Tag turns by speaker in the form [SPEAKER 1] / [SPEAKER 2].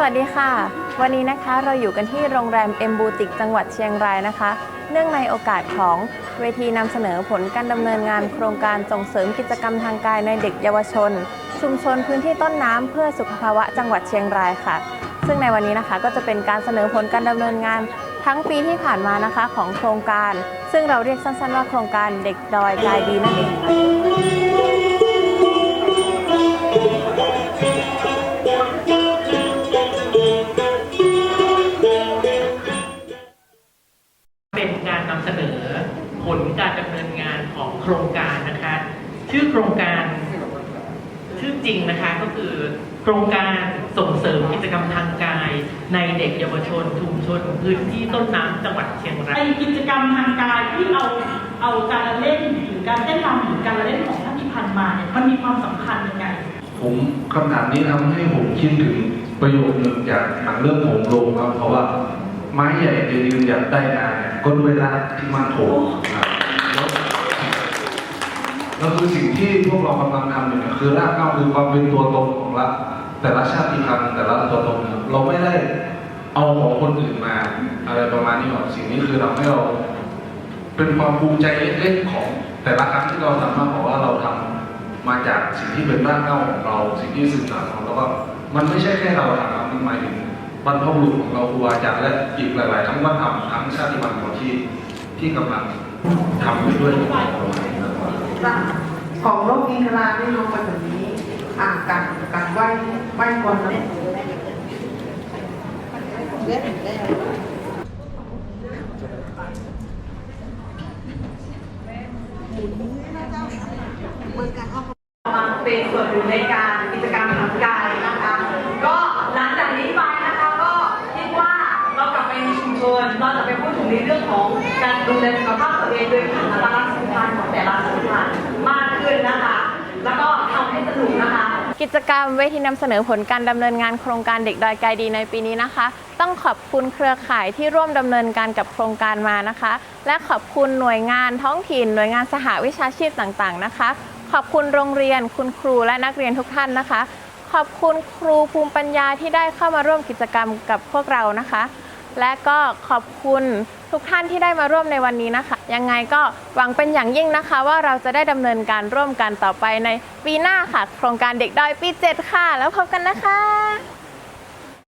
[SPEAKER 1] สวัสดีค่ะ วันนี้นะคะเราอยู่กันที่โรงแรมเอ็มบูติกจังหวัดเชียงรายนะคะ เนื่องในโอกาสของเวทีนำเสนอผลการดำเนินงานโครงการส่งเสริมกิจกรรมทางกายในเด็กเยาวชน ชุมชนพื้นที่ต้นน้ำเพื่อสุขภาวะจังหวัดเชียงรายค่ะ ซึ่งในวันนี้นะคะก็จะเป็นการเสนอผลการดำเนินงาน ทั้งปีที่ผ่านมานะคะของโครงการ ซึ่งเราเรียกสั้นๆว่าโครงการเด็กดอยกายดีนั่นเองค่ะำ
[SPEAKER 2] เสนอผลการดำเนินงานของโครงการนะคะ ชื่อโครงการชื่อจริงนะคะก็คือโครงการส่งเสริมกิจกรรมทางกาย ในเด็กเยาวชนชุมชนพื้นที่ต้นน้ำจังหวัดเชียงรา
[SPEAKER 3] ไอยกิจกรรมทางกายที่เอาเอาการละเล่นหรือการเต้นรำหรือการละเล่นของชาติพันธุ์มาเนี่ยมันมีความสำคัญยังไง
[SPEAKER 4] ผมคำถามนี้ทำให้ผมคิดถึงประโยคหนึ่งจากหนังเรื่องโหงโรงครับเพราะว่า ไม้ใหญ่จะยืนหยัดได้นานเนี่ยก็ด้วยรากที่มั่นคงครับแล้วแล้วคือสิ่งที่พวกเรากำลังทำอยู่เนี่ยคือรากเหง้าคือความเป็นตัวตนของละแต่ละชาติพันธุ์แต่ละตัวตนครับเราไม่ได้เอาของคนอื่นมา อะไรประมาณนี้หรอกสิ่งนี้คือทำให้เรา เป็นความภูมิใจเล็กๆของ แต่ละครั้งที่เราสามารถบอกว่าเราทำมาจากสิ่งที่เป็นรากเหง้าของเรา สิ่งที่สื่อสารของเราแล้วก็มันไม่ใช่แค่เราทำครับมันหมายถึง บรรพบุรุษของเราครูอาจารย์และอีกหลาย ๆ ทั้งวัฒนธรรมทั้งชาติพันธุ์ของที่ที่กำลังทำไปด้วยของเรานะครับ
[SPEAKER 5] ของโลกอินทราได้ลงไปแบบนี้อ่าการการไหว้ไหว้ก่อนนะ
[SPEAKER 3] มาเป็นส่วนหนึ่งในการกิจกรรมทางกาย เราจะไปพูดถึงในเรื่องของการดูแลสุขภาพตัวเองโดยผ่านอัตลักษณ์สำคัญของแต่ละสายพันมากขึ้นนะคะ แล้วก็ทำให้สนุกนะคะ
[SPEAKER 1] กิจกรรมเวทีนำเสนอผลการดำเนินงานโครงการเด็กดอยกายดีในปีนี้นะคะ ต้องขอบคุณเครือข่ายที่ร่วมดำเนินการกับโครงการมานะคะ และขอบคุณหน่วยงานท้องถิ่น หน่วยงานสหวิชาชีพต่างๆนะคะ ขอบคุณโรงเรียนคุณครูและนักเรียนทุกท่านนะคะ ขอบคุณครูภูมิปัญญาที่ได้เข้ามาร่วมกิจกรรมกับพวกเรานะคะ และก็ขอบคุณทุกท่านที่ได้มาร่วมในวันนี้นะคะ ยังไงก็หวังเป็นอย่างยิ่งนะคะ ว่าเราจะได้ดำเนินการร่วมกันต่อไปในปีหน้าค่ะ โครงการเด็กดอยปี 7 ค่ะ แล้วพบกันนะคะ